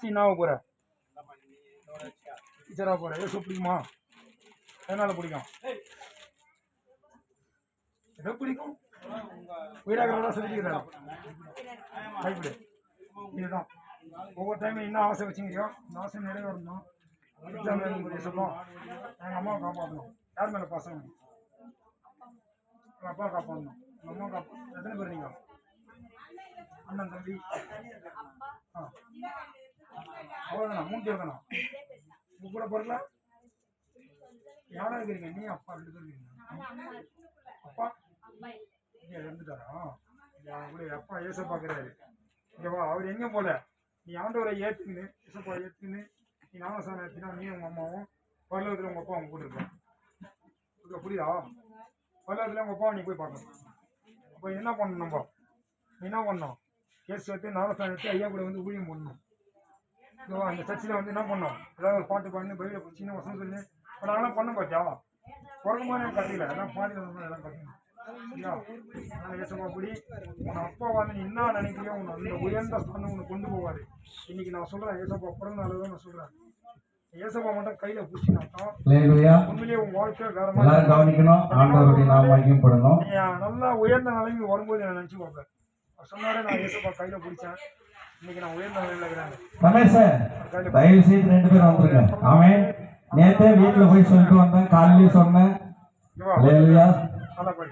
சீனாவை போகிற டீச்சராக போகிற ஏசு பிடிக்குமா? எதனால் பிடிக்கும்? எதோ பிடிக்கும். உயிராகிறதா சொல்லிக்கிறாரு பைபிள் இதுதான். ஒவ்வொரு டைமும் என்ன ஆசை வச்சுக்கிறியோ? இந்த ஆசை நிறைவேறணும். எக்ஸாம் எழுதும்போது சொல்லும். எங்கள் அம்மாவை காப்பாற்றணும் யார் மேலே பாசம்? எங்கள் அப்பாவை காப்பாற்றணும் எங்கள் அம்மா காப்பா எத்தனை பேர் நீங்கள் அண்ணன் தம்பி. ஆ. அவ்வளோதானா மூணு பேர் தானா உங்க கூட பிறக்கல? யாரா இருக்கிறீங்க நீ அப்பா ரெண்டு பேர் இருக்கீங்க அப்பா? இங்கே இறந்துட்டாரா? கூட அப்பா ஏச பார்க்குறாரு ஓகேவா அவர் எங்கே போல நீ ஆண்டவரை ஏற்றுக்குன்னு ஏசப்பா ஏற்றுன்னு நீ ஞானசானம் ஏற்றினா நீ உங்கள் அம்மாவும் பல்லவத்தில் உங்கள் அப்பா அவங்க கூட இருப்பான் ஓகே புரியுதா? பல்லவத்தில் உங்கள் அப்பா நீ போய் பார்க்கணும். அப்போ என்ன பண்ணணும் நம்ம? நீ என்ன பண்ணணும்? கேஸ் எடுத்து ஞானசானம் எடுத்து ஐயா கூட வந்து ஊழியம் பண்ணணும். ஓகேவா அந்த சர்ச்சில் வந்து என்ன பண்ணோம் ஏதாவது ஒரு பாட்டு பாடினு பைபிளை சின்ன வசனம் சொல்லி இப்போ நாங்களாம் பண்ண பார்த்தியா பிறகுமான எனக்கு கற்றுக்கல எல்லாம் பாடி வந்து எல்லாம் கற்றுக்கணும் அப்படி உன் அப்பா வந்து என்ன நினைக்கிறியோ உன்னை அந்த உயர்ந்த ஸ்தானம் உன்னை கொண்டு போவார் இன்னைக்கு நான் சொல்கிறேன் ஏசப்பா பிறந்த நாள் தான் நான் சொல்கிறேன் ஏசப்பா மட்டும் கையில் பிடிச்சினாக்கா உண்மையிலேயே உன் வாழ்க்கை வேற மாதிரி ஆண்டவருடைய நல்லா உயர்ந்த நிலைமைக்கு வரும்போது நான் நினச்சி பார்ப்பேன் சொன்னாரே நான் ஏசப்பா கையில் பிடிச்சேன் ரமேஷ் தயவு செய்து ரெண்டு பேரும் வந்துருங்க. ஆமென். நேத்தே வீட்டுல போய் சொல்லிட்டு வந்தேன். காலையிலயும் சொன்னேன். ஓகேவா லேலுயா நல்லா படி